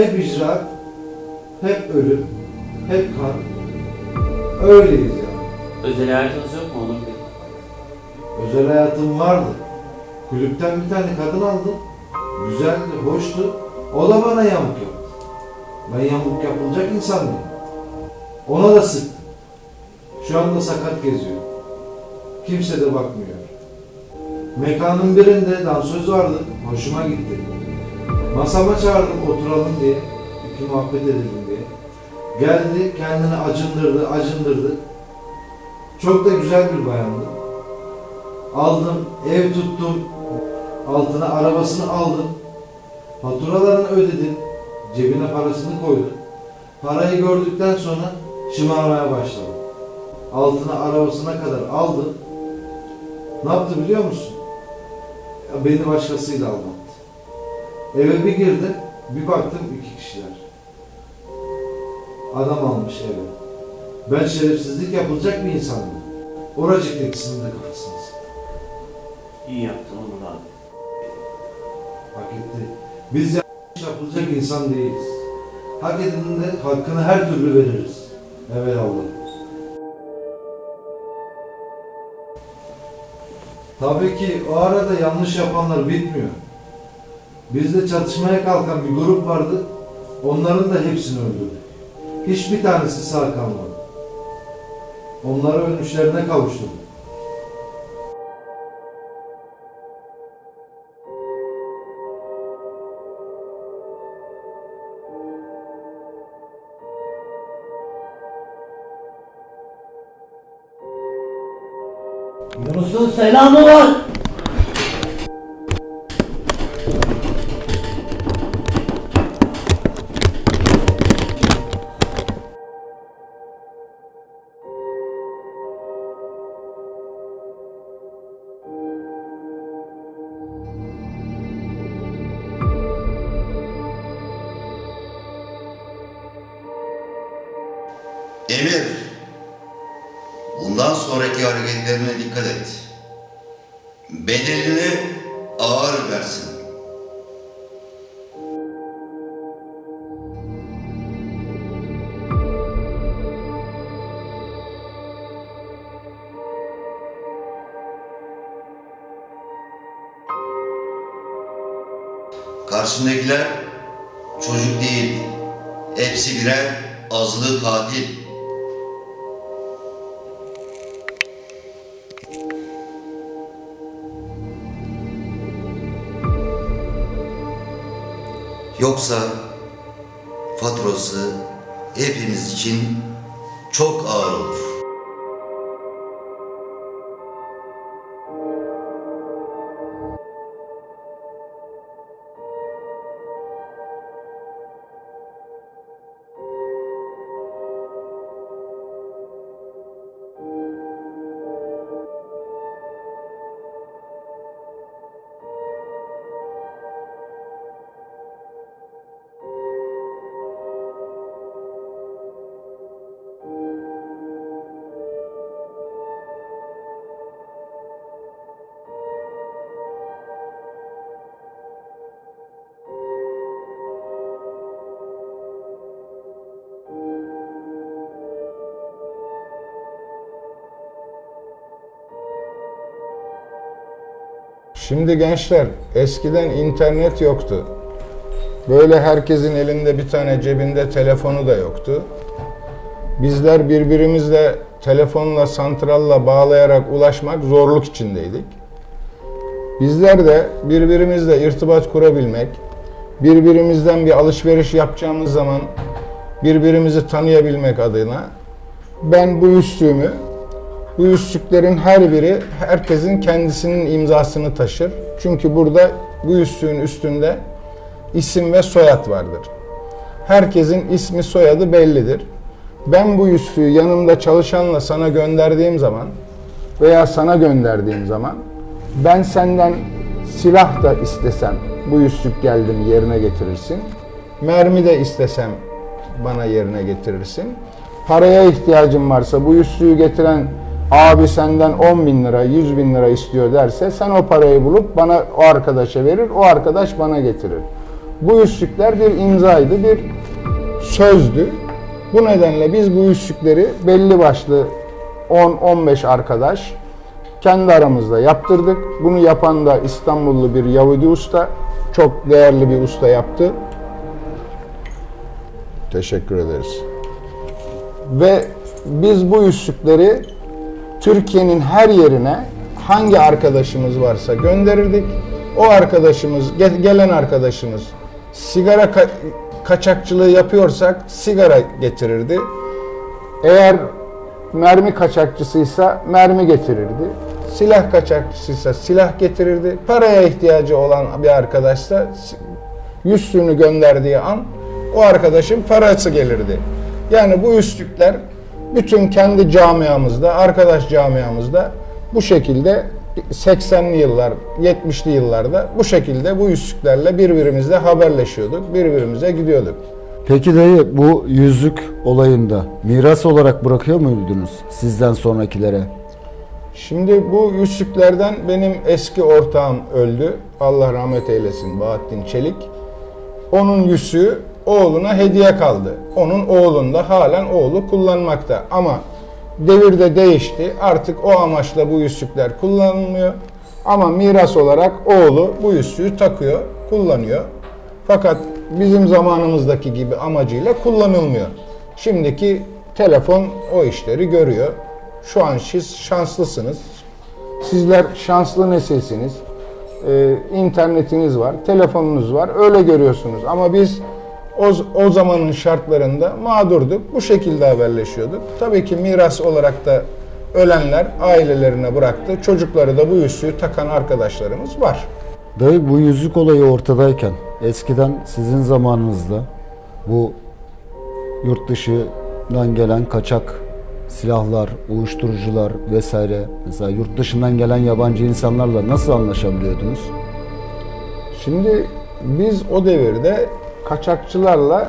Hep icraat, hep ölüm, hep kan. Öyleyiz yani. Özel hayatınız yok mu Bey? Özel hayatım vardı. Kulüpten bir tane kadın aldım. Güzeldi, hoştu. O da bana yamuk yaptı. Ben yamuk yapılacak insan değilim. Ona da sıktım. Şu anda sakat geziyor. Kimse de bakmıyor. Mekanın birinde dansöz vardı. Hoşuma gitti. Masama çağırdım oturalım diye. iki muhabbet edelim diye. Geldi kendini acındırdı, acındırdı. Çok da güzel bir bayandı. Aldım, ev tuttum. Altına arabasını aldım. Faturalarını ödedim. Cebine parasını koydum. Parayı gördükten sonra şımarmaya başladım. Altına arabasına kadar aldım. Ne yaptı biliyor musun? Beni başkasıyla aldattı. Eve bir girdim, bir baktım iki kişiler. Adam almış eve. Ben şerefsizlik yapılacak bir insanım. Oracık ikisinin de kafasını sıktı. İyi yaptın Onur abi. Hak etti. Biz yapılacak insan değiliz. Hak edenin de hakkını her türlü veririz. Evet Allah. Tabii ki o arada yanlış yapanlar bitmiyor. Bizde çatışmaya kalkan bir grup vardı. Onların da hepsini öldürdük. Hiçbir tanesi sağ kalmadı. Onları ölmüşlerine kavuşturduk. Yunus'un selamı var. Hareketlerine dikkat et. Bedelini ağır versin. Karşındakiler çocuk değil. Hepsi birer azılı katil. Yoksa faturası hepimiz için çok ağır olur. Şimdi gençler eskiden internet yoktu. Böyle herkesin elinde bir tane cebinde telefonu da yoktu. Bizler birbirimizle telefonla, santralla bağlayarak ulaşmak zorluk içindeydik. Bizler de birbirimizle irtibat kurabilmek, birbirimizden bir alışveriş yapacağımız zaman birbirimizi tanıyabilmek adına ben bu üstümü bu yüzsüklerin her biri herkesin kendisinin imzasını taşır. Çünkü burada bu yüzsüğün üstünde isim ve soyad vardır. Herkesin ismi soyadı bellidir. Ben bu yüzüğü yanımda çalışanla sana gönderdiğim zaman veya sana gönderdiğim zaman ben senden silah da istesem bu yüzük geldi mi yerine getirirsin. Mermi de istesem bana yerine getirirsin. Paraya ihtiyacım varsa bu yüzüğü getiren abi senden 10 bin lira, 100 bin lira istiyor derse sen o parayı bulup bana o arkadaşa verir, o arkadaş bana getirir. Bu yüzsükler bir imzaydı, bir sözdü. Bu nedenle biz bu yüzsükleri belli başlı 10-15 arkadaş kendi aramızda yaptırdık. Bunu yapan da İstanbullu bir Yahudi usta. Çok değerli bir usta yaptı. Teşekkür ederiz. Ve biz bu yüzsükleri Türkiye'nin her yerine hangi arkadaşımız varsa gönderirdik. O arkadaşımız, ge- gelen arkadaşımız sigara ka- kaçakçılığı yapıyorsak sigara getirirdi. Eğer mermi kaçakçısıysa mermi getirirdi. Silah kaçakçısıysa silah getirirdi. Paraya ihtiyacı olan bir arkadaşsa yüzsüğünü gönderdiği an o arkadaşın parası gelirdi. Yani bu üstlükler bütün kendi camiamızda, arkadaş camiamızda bu şekilde 80'li yıllar, 70'li yıllarda bu şekilde bu üstlüklerle birbirimizle haberleşiyorduk, birbirimize gidiyorduk. Peki dayı bu yüzük olayında miras olarak bırakıyor muydunuz sizden sonrakilere? Şimdi bu yüzüklerden benim eski ortağım öldü. Allah rahmet eylesin Bahattin Çelik. Onun yüzüğü oğluna hediye kaldı. Onun oğlunda halen oğlu kullanmakta. Ama devir de değişti. Artık o amaçla bu yüzükler kullanılmıyor. Ama miras olarak oğlu bu yüzüğü takıyor, kullanıyor. Fakat bizim zamanımızdaki gibi amacıyla kullanılmıyor. Şimdiki telefon o işleri görüyor. Şu an siz şanslısınız. Sizler şanslı nesilsiniz. Ee, internetiniz var, telefonunuz var. Öyle görüyorsunuz. Ama biz o, o zamanın şartlarında mağdurduk. Bu şekilde haberleşiyorduk. Tabii ki miras olarak da ölenler ailelerine bıraktı. Çocukları da bu yüzüğü takan arkadaşlarımız var. Dayı bu yüzük olayı ortadayken eskiden sizin zamanınızda bu yurt dışından gelen kaçak silahlar, uyuşturucular vesaire mesela yurt dışından gelen yabancı insanlarla nasıl anlaşabiliyordunuz? Şimdi biz o devirde kaçakçılarla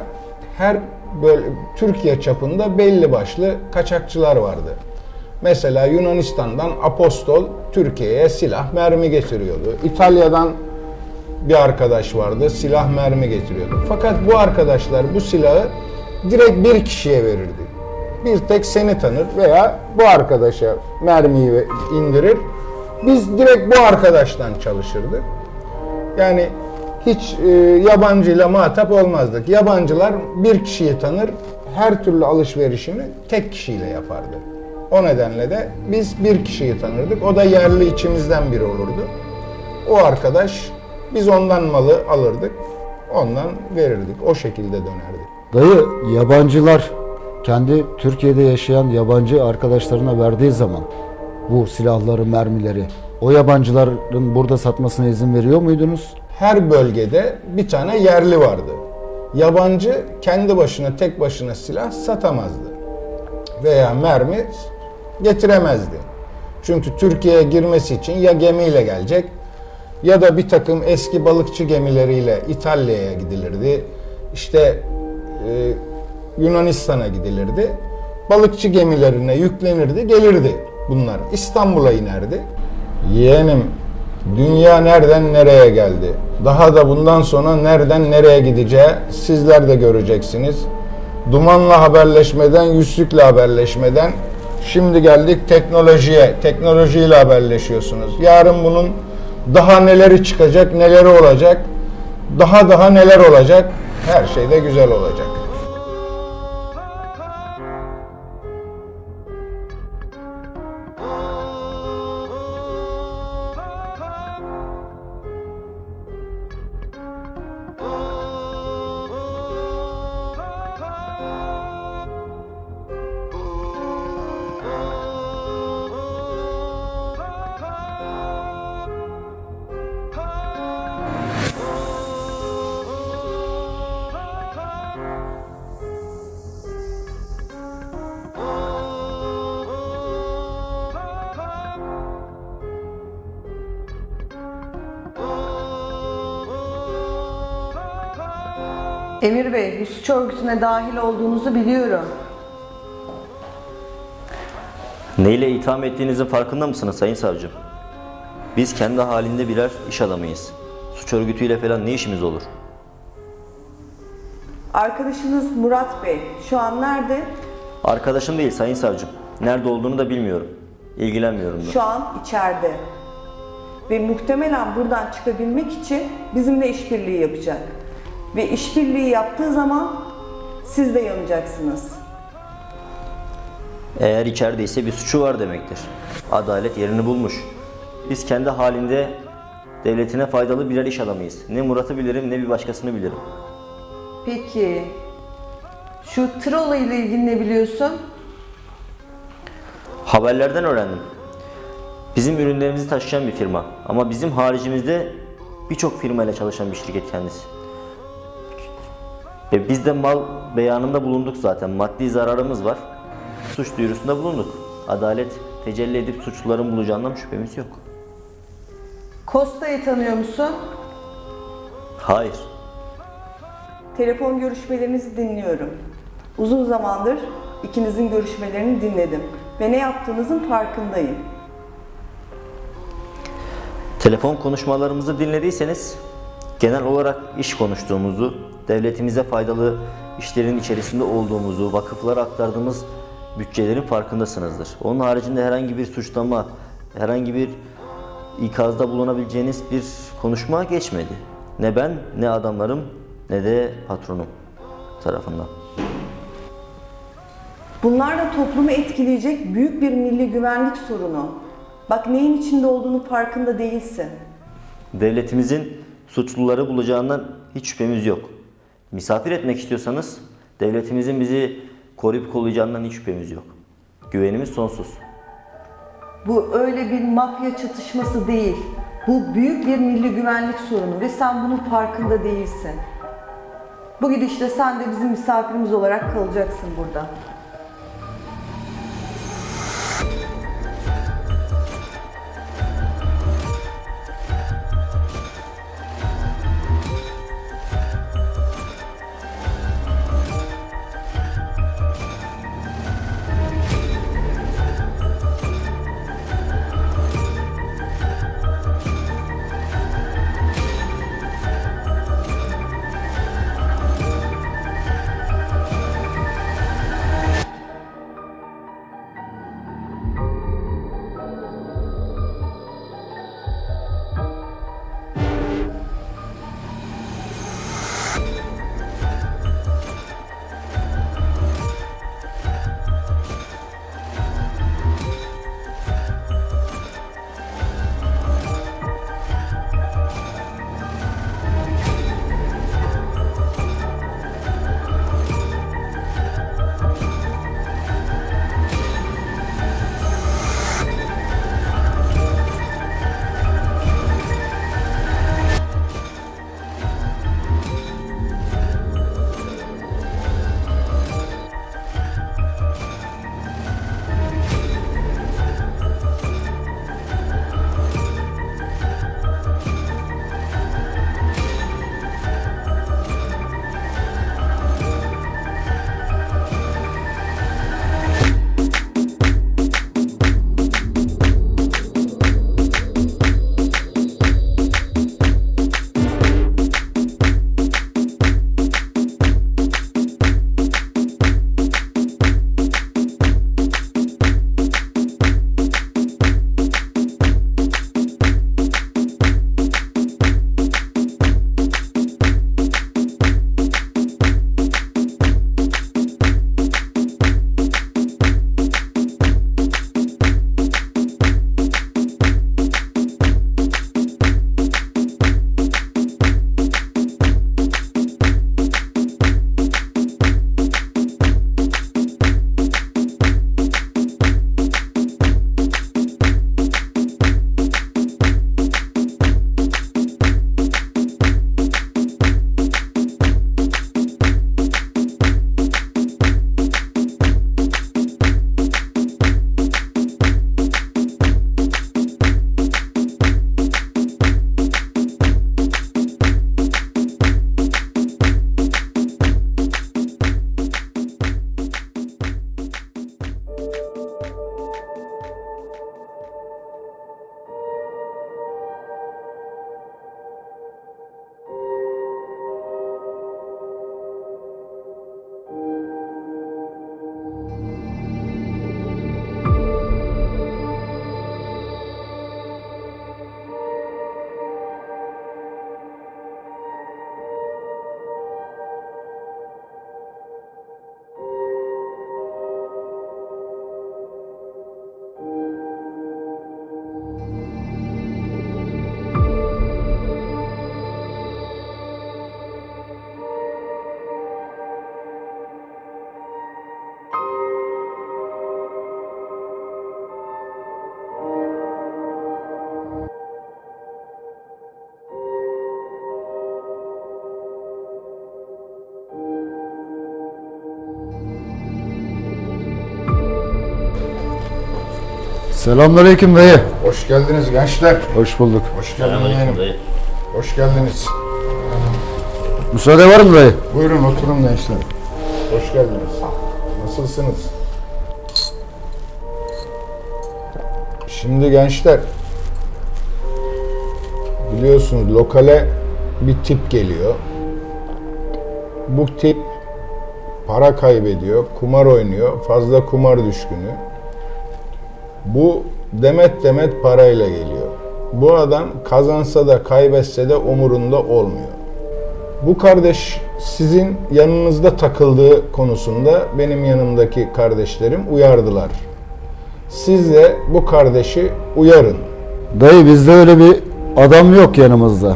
her böyle Türkiye çapında belli başlı kaçakçılar vardı. Mesela Yunanistan'dan Apostol Türkiye'ye silah mermi getiriyordu. İtalya'dan bir arkadaş vardı silah mermi getiriyordu. Fakat bu arkadaşlar bu silahı direkt bir kişiye verirdi. Bir tek seni tanır veya bu arkadaşa mermiyi indirir. Biz direkt bu arkadaştan çalışırdık. Yani hiç e, yabancıyla muhatap olmazdık. Yabancılar bir kişiyi tanır, her türlü alışverişini tek kişiyle yapardı. O nedenle de biz bir kişiyi tanırdık. O da yerli içimizden biri olurdu. O arkadaş, biz ondan malı alırdık, ondan verirdik. O şekilde dönerdi. Dayı yabancılar kendi Türkiye'de yaşayan yabancı arkadaşlarına verdiği zaman bu silahları, mermileri o yabancıların burada satmasına izin veriyor muydunuz? Her bölgede bir tane yerli vardı. Yabancı kendi başına tek başına silah satamazdı. Veya mermi getiremezdi. Çünkü Türkiye'ye girmesi için ya gemiyle gelecek ya da bir takım eski balıkçı gemileriyle İtalya'ya gidilirdi. İşte e, Yunanistan'a gidilirdi. Balıkçı gemilerine yüklenirdi, gelirdi bunlar. İstanbul'a inerdi. Yeğenim, dünya nereden nereye geldi? Daha da bundan sonra nereden nereye gideceği sizler de göreceksiniz. Dumanla haberleşmeden, yüzlükle haberleşmeden şimdi geldik teknolojiye. Teknolojiyle haberleşiyorsunuz. Yarın bunun daha neleri çıkacak, neleri olacak, daha daha neler olacak. Her şey de güzel olacak. Emir Bey, bu suç örgütüne dahil olduğunuzu biliyorum. Neyle itham ettiğinizin farkında mısınız Sayın Savcım? Biz kendi halinde birer iş adamıyız. Suç örgütüyle falan ne işimiz olur? Arkadaşınız Murat Bey şu an nerede? Arkadaşım değil Sayın Savcım. Nerede olduğunu da bilmiyorum. İlgilenmiyorum da. Şu an içeride. Ve muhtemelen buradan çıkabilmek için bizimle işbirliği yapacak. Ve işbirliği yaptığı zaman siz de yanacaksınız. Eğer içerideyse bir suçu var demektir. Adalet yerini bulmuş. Biz kendi halinde devletine faydalı birer iş adamıyız. Ne Murat'ı bilirim ne bir başkasını bilirim. Peki şu tır olayıyla ilgili ne biliyorsun? Haberlerden öğrendim. Bizim ürünlerimizi taşıyan bir firma. Ama bizim haricimizde birçok firmayla çalışan bir şirket kendisi. Ve biz de mal beyanında bulunduk zaten. Maddi zararımız var. Suç duyurusunda bulunduk. Adalet tecelli edip suçluların bulacağından şüphemiz yok. Kosta'yı tanıyor musun? Hayır. Telefon görüşmelerinizi dinliyorum. Uzun zamandır ikinizin görüşmelerini dinledim ve ne yaptığınızın farkındayım. Telefon konuşmalarımızı dinlediyseniz genel olarak iş konuştuğumuzu, devletimize faydalı işlerin içerisinde olduğumuzu, vakıflara aktardığımız bütçelerin farkındasınızdır. Onun haricinde herhangi bir suçlama, herhangi bir ikazda bulunabileceğiniz bir konuşma geçmedi. Ne ben, ne adamlarım, ne de patronum tarafından. Bunlar da toplumu etkileyecek büyük bir milli güvenlik sorunu. Bak neyin içinde olduğunu farkında değilsin. Devletimizin suçluları bulacağından hiç şüphemiz yok. Misafir etmek istiyorsanız devletimizin bizi koruyup kollayacağından hiç şüphemiz yok. Güvenimiz sonsuz. Bu öyle bir mafya çatışması değil. Bu büyük bir milli güvenlik sorunu ve sen bunun farkında değilsin. Bu gidişle sen de bizim misafirimiz olarak kalacaksın burada. Selamünaleyküm dayı. Hoş geldiniz gençler. Hoş bulduk. Hoş geldin yeğenim. Hoş geldiniz. Müsaade var mı dayı? Buyurun oturun gençler. Hoş geldiniz. Nasılsınız? Şimdi gençler biliyorsunuz lokale bir tip geliyor. Bu tip para kaybediyor, kumar oynuyor, fazla kumar düşkünü. Bu demet demet parayla geliyor. Bu adam kazansa da kaybetse de umurunda olmuyor. Bu kardeş sizin yanınızda takıldığı konusunda benim yanımdaki kardeşlerim uyardılar. Siz de bu kardeşi uyarın. Dayı bizde öyle bir adam yok yanımızda.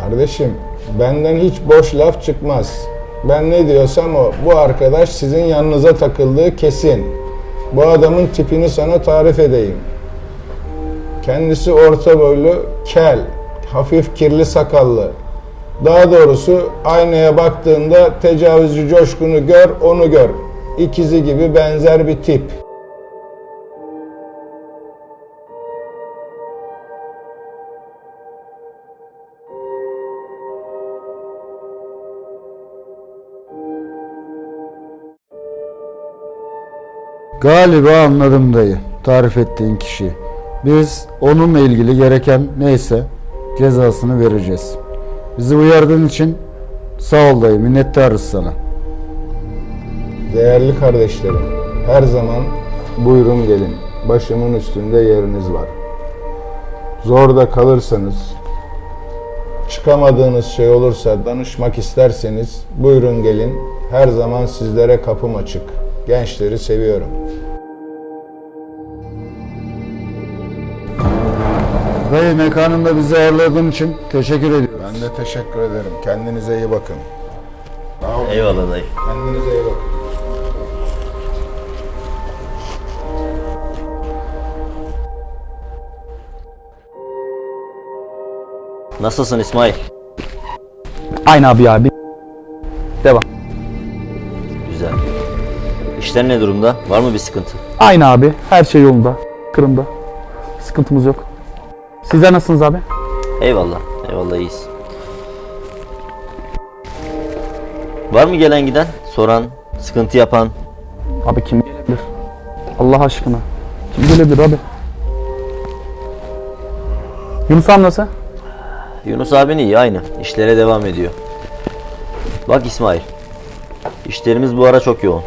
Kardeşim benden hiç boş laf çıkmaz. Ben ne diyorsam o. Bu arkadaş sizin yanınıza takıldığı kesin. Bu adamın tipini sana tarif edeyim. Kendisi orta boylu, kel, hafif kirli sakallı. Daha doğrusu aynaya baktığında tecavüzcü coşkunu gör, onu gör. İkizi gibi benzer bir tip. Galiba anladım dayı. Tarif ettiğin kişi. Biz onunla ilgili gereken neyse cezasını vereceğiz. Bizi uyardığın için sağ ol dayı. Minnettarız sana. Değerli kardeşlerim, her zaman buyurun gelin. Başımın üstünde yeriniz var. Zorda kalırsanız, çıkamadığınız şey olursa, danışmak isterseniz buyurun gelin. Her zaman sizlere kapım açık. Gençleri seviyorum. Dayı mekanında bizi ağırladığın için teşekkür ediyorum. Ben de teşekkür ederim. Kendinize iyi bakın. Sağ olun. Eyvallah dayı. Kendinize iyi bakın. Nasılsın İsmail? Aynı abi abi. Devam. Güzel. İşler ne durumda? Var mı bir sıkıntı? Aynı abi. Her şey yolunda. Kırımda. Sıkıntımız yok. Sizler nasılsınız abi? Eyvallah. Eyvallah iyiyiz. Var mı gelen giden? Soran, sıkıntı yapan? Abi kim gelebilir? Allah aşkına. Kim gelebilir abi? Yunus abi nasıl? Yunus abin iyi aynı. İşlere devam ediyor. Bak İsmail. İşlerimiz bu ara çok yoğun.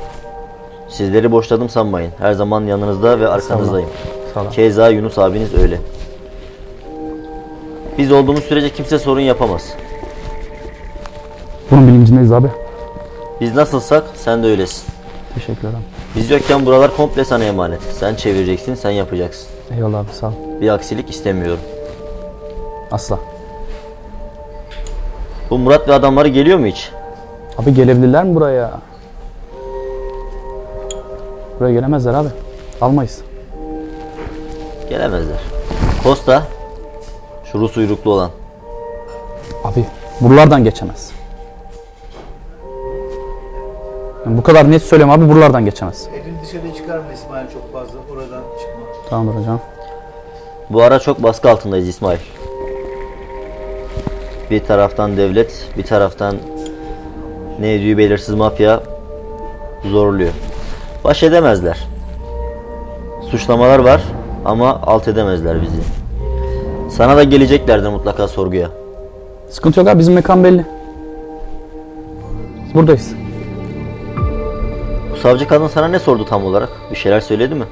Sizleri boşladım sanmayın. Her zaman yanınızda ve arkanızdayım. Ol. Keza Yunus abiniz öyle. Biz olduğumuz sürece kimse sorun yapamaz. Bunun bilincindeyiz abi. Biz nasılsak sen de öylesin. Teşekkür ederim. Biz yokken buralar komple sana emanet. Sen çevireceksin, sen yapacaksın. Eyvallah abi sağ ol. Bir aksilik istemiyorum. Asla. Bu Murat ve adamları geliyor mu hiç? Abi gelebilirler mi buraya? Buraya gelemezler abi. Almayız. Gelemezler. Costa, şu Rus uyruklu olan. Abi buralardan geçemez. Yani bu kadar net söylüyorum abi buralardan geçemez. Elini dışarıya çıkarma İsmail çok fazla. Oradan çıkma. Tamamdır hocam. Bu ara çok baskı altındayız İsmail. Bir taraftan devlet, bir taraftan ne ediyor belirsiz mafya zorluyor. Baş edemezler. Suçlamalar var ama alt edemezler bizi. Sana da geleceklerdir mutlaka sorguya. Sıkıntı yok abi bizim mekan belli. Biz buradayız. Bu savcı kadın sana ne sordu tam olarak? Bir şeyler söyledi mi?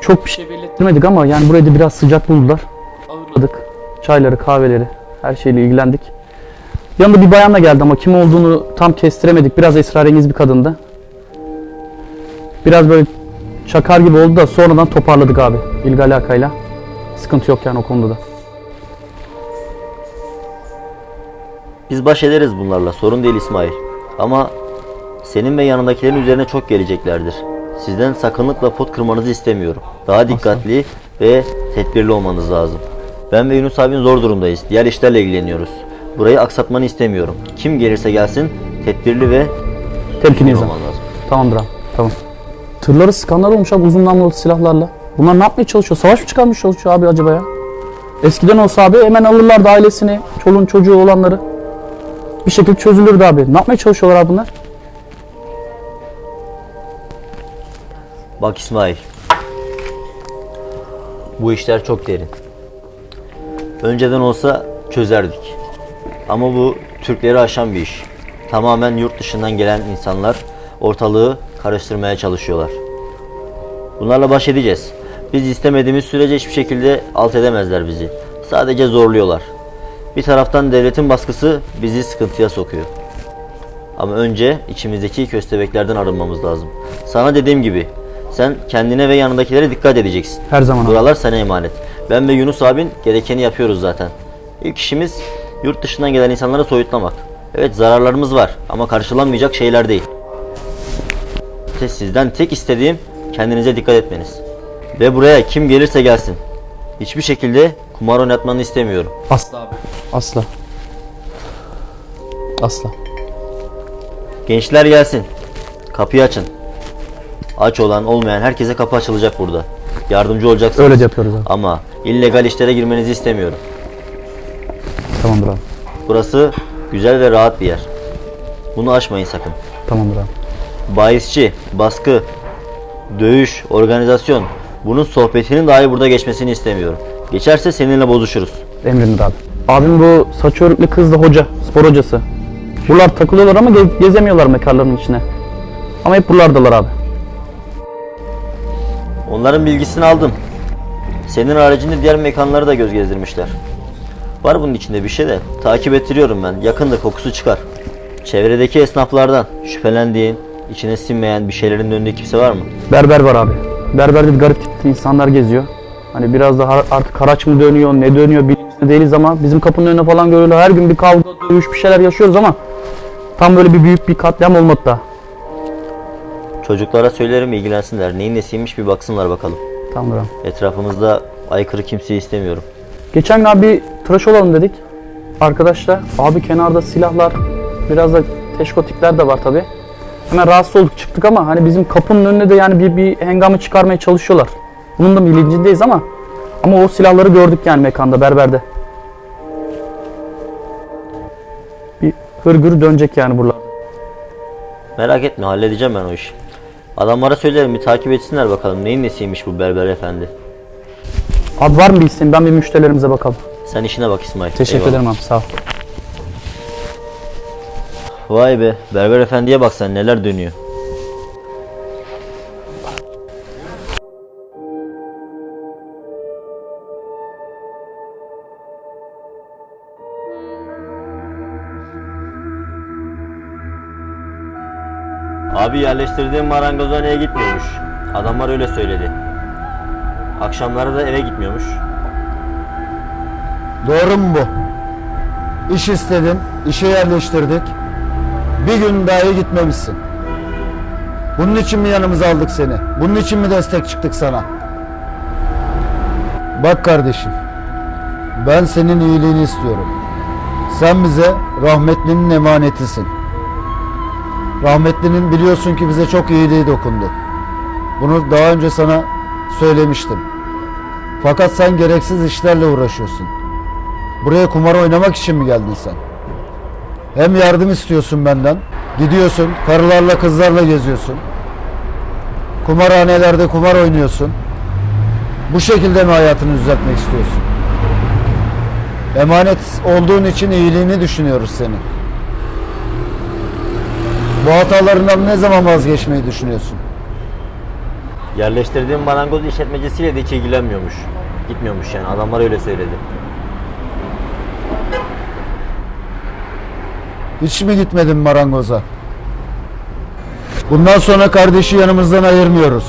Çok bir şey belli etmedik ama yani burayı da biraz sıcak buldular. Ağırladık. Çayları, kahveleri, her şeyle ilgilendik. Yanında bir bayanla geldi ama kim olduğunu tam kestiremedik. Biraz esrarengiz bir kadındı. Biraz böyle çakar gibi oldu da sonradan toparladık abi. İlgi alakayla. Sıkıntı yok yani o konuda da. Biz baş ederiz bunlarla sorun değil İsmail. Ama senin ve yanındakilerin üzerine çok geleceklerdir. Sizden sakınlıkla pot kırmanızı istemiyorum. Daha dikkatli ve tedbirli olmanız lazım. Ben ve Yunus abin zor durumdayız. Diğer işlerle ilgileniyoruz. Burayı aksatmanı istemiyorum. Kim gelirse gelsin tedbirli ve Temkinliyiz abi. olman lazım. Tamamdır abi. Tamam. Tırları sıkanlar olmuş abi uzun namlulu silahlarla. Bunlar ne yapmaya çalışıyor? Savaş mı çıkarmış çalışıyor abi acaba ya? Eskiden olsa abi hemen alırlardı ailesini, çoluğun çocuğu olanları. Bir şekilde çözülürdü abi. Ne yapmaya çalışıyorlar abi bunlar? Bak İsmail. Bu işler çok derin. Önceden olsa çözerdik. Ama bu Türkleri aşan bir iş. Tamamen yurt dışından gelen insanlar ortalığı karıştırmaya çalışıyorlar. Bunlarla baş edeceğiz. Biz istemediğimiz sürece hiçbir şekilde alt edemezler bizi. Sadece zorluyorlar. Bir taraftan devletin baskısı bizi sıkıntıya sokuyor. Ama önce içimizdeki köstebeklerden arınmamız lazım. Sana dediğim gibi sen kendine ve yanındakilere dikkat edeceksin. Her zaman abi. Buralar sana emanet. Ben ve Yunus abin gerekeni yapıyoruz zaten. İlk işimiz yurt dışından gelen insanları soyutlamak. Evet zararlarımız var ama karşılanmayacak şeyler değil. İşte Sizden tek istediğim kendinize dikkat etmeniz. Ve buraya kim gelirse gelsin. Hiçbir şekilde kumar oynatmanı istemiyorum. Asla abi. Asla. Asla. Gençler gelsin. Kapıyı açın. Aç olan olmayan herkese kapı açılacak burada. Yardımcı olacaksınız. Öyle de yapıyoruz abi. Ama illegal işlere girmenizi istemiyorum. Tamamdır abi. Burası güzel ve rahat bir yer. Bunu aşmayın sakın. Tamamdır abi. Bahisçi, baskı, dövüş, organizasyon. Bunun sohbetinin dahi burada geçmesini istemiyorum. Geçerse seninle bozuşuruz. Emrinde abi. Abim bu saç örgülü kız da hoca, spor hocası. Buralar takılıyorlar ama ge- gezemiyorlar mekanların içine. Ama hep buralardalar abi. Onların bilgisini aldım. Senin haricinde diğer mekanları da göz gezdirmişler. Var bunun içinde bir şey de takip ettiriyorum ben. Yakında kokusu çıkar. Çevredeki esnaflardan şüphelendiğin, içine sinmeyen bir şeylerin döndüğü kimse var mı? Berber var abi. Berberde bir garip tipli insanlar geziyor. Hani biraz da har- artık haraç mı dönüyor, ne dönüyor bilincinde değiliz ama bizim kapının önüne falan görüyorlar. Her gün bir kavga, dövüş bir şeyler yaşıyoruz ama tam böyle bir büyük bir katliam olmadı da. Çocuklara söylerim ilgilensinler. Neyin nesiymiş bir baksınlar bakalım. Tamamdır abi. Etrafımızda aykırı kimseyi istemiyorum. Geçen gün abi tıraş olalım dedik. Arkadaşlar abi kenarda silahlar biraz da teşkotikler de var tabi. Hemen rahatsız olduk çıktık ama hani bizim kapının önüne de yani bir, bir hengamı çıkarmaya çalışıyorlar. Bunun da bilincindeyiz ama ama o silahları gördük yani mekanda berberde. Bir hırgür dönecek yani buralarda. Merak etme halledeceğim ben o işi. Adamlara söylerim bir takip etsinler bakalım neyin nesiymiş bu berber efendi. Abi var mı bir isteğin? Ben bir müşterilerimize bakalım. Sen işine bak İsmail. Teşekkür Eyvallah. ederim abi sağ ol. Vay be berber efendiye bak sen neler dönüyor. Abi yerleştirdiğim marangozhaneye gitmiyormuş. Adamlar öyle söyledi. Akşamları da eve gitmiyormuş. Doğru mu bu? İş istedin, işe yerleştirdik. Bir gün dahi gitmemişsin. Bunun için mi yanımıza aldık seni? Bunun için mi destek çıktık sana? Bak kardeşim, ben senin iyiliğini istiyorum. Sen bize rahmetlinin emanetisin. Rahmetlinin biliyorsun ki bize çok iyiliği dokundu. Bunu daha önce sana söylemiştim. Fakat sen gereksiz işlerle uğraşıyorsun. Buraya kumar oynamak için mi geldin sen? Hem yardım istiyorsun benden. Gidiyorsun, karılarla kızlarla geziyorsun. Kumarhanelerde kumar oynuyorsun. Bu şekilde mi hayatını düzeltmek istiyorsun? Emanet olduğun için iyiliğini düşünüyoruz senin. Bu hatalarından ne zaman vazgeçmeyi düşünüyorsun? Yerleştirdiğim marangoz işletmecisiyle de hiç ilgilenmiyormuş. Gitmiyormuş yani adamlar öyle söyledi. Hiç mi gitmedin marangoza? Bundan sonra kardeşi yanımızdan ayırmıyoruz.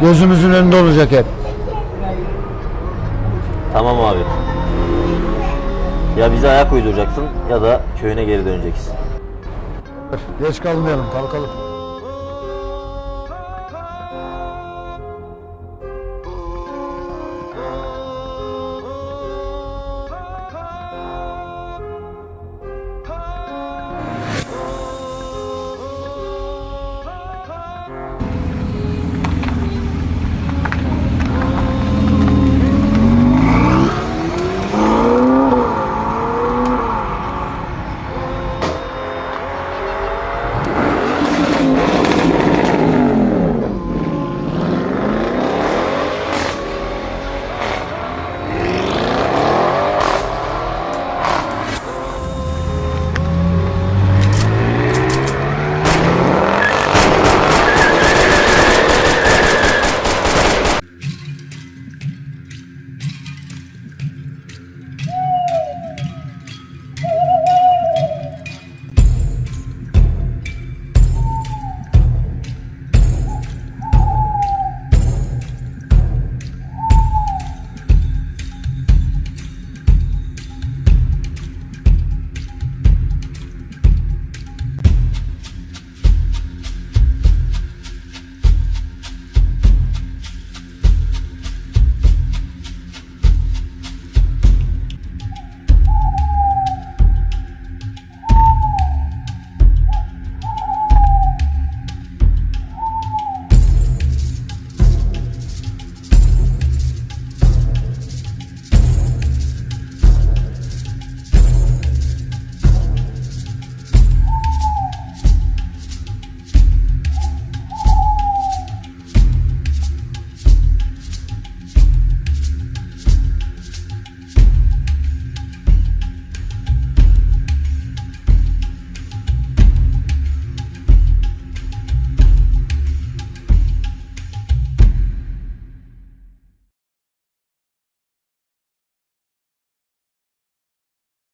Gözümüzün önünde olacak hep. Tamam abi. Ya bize ayak uyduracaksın ya da köyüne geri döneceksin. Geç kalmayalım, kalkalım.